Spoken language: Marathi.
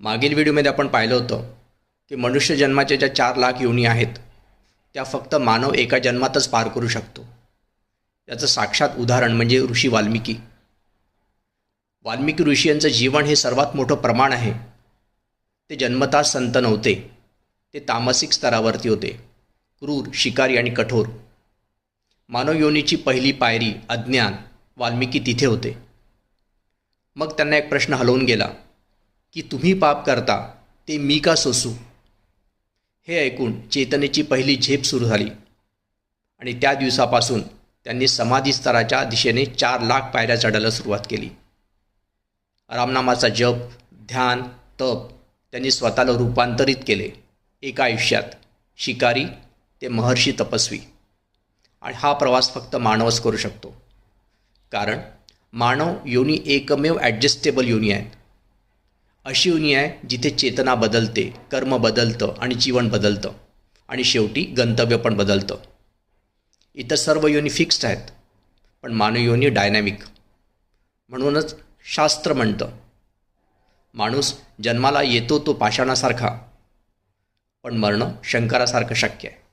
मागील व्हिडिओमध्ये आपण पाहिलं होतं की मनुष्य जन्माच्या ज्या चार लाख योनी आहेत त्या फक्त मानव एका जन्मातच पार करू शकतो. याचं साक्षात उदाहरण म्हणजे ऋषी वाल्मिकी. वाल्मिकी ऋषी यांचं जीवन हे सर्वात मोठं प्रमाण आहे. ते जन्मता संत नव्हते. ते तामसिक स्तरावरती होते. क्रूर शिकारी आणि कठोर. मानव योनीची पहिली पायरी अज्ञान वाल्मिकी तिथे होते. मग त्यांना एक प्रश्न हलवून गेला. की तुम्ही पाप करता ते मी का सोसू? हे ऐकून चेतनेची पहिली झेप सुरू झाली. आणि त्या दिवसापासून त्यांनी समाधी स्तराच्या दिशेने चार लाख पायऱ्या चढायला सुरुवात केली. रामनामाचा जप ध्यान तप त्यांनी स्वतःला रूपांतरित केले. एका आयुष्यात शिकारी ते महर्षी तपस्वी. आणि हा प्रवास फक्त मानवच करू शकतो. कारण मानव योनी एकमेव ॲडजस्टेबल योनी आहेत. अशी उनी आहे जिथे चेतना बदलते कर्म बदलतं आणि जीवन बदलतं. आणि शेवटी गंतव्य पण बदलतं. इतर सर्व योनी फिक्स्ड आहेत पण मानव योनी डायनॅमिक म्हणूनच शास्त्र म्हणतं माणूस जन्माला येतो तो पाषाणासारखा पण मरणं शंकरासारखं शक्य आहे.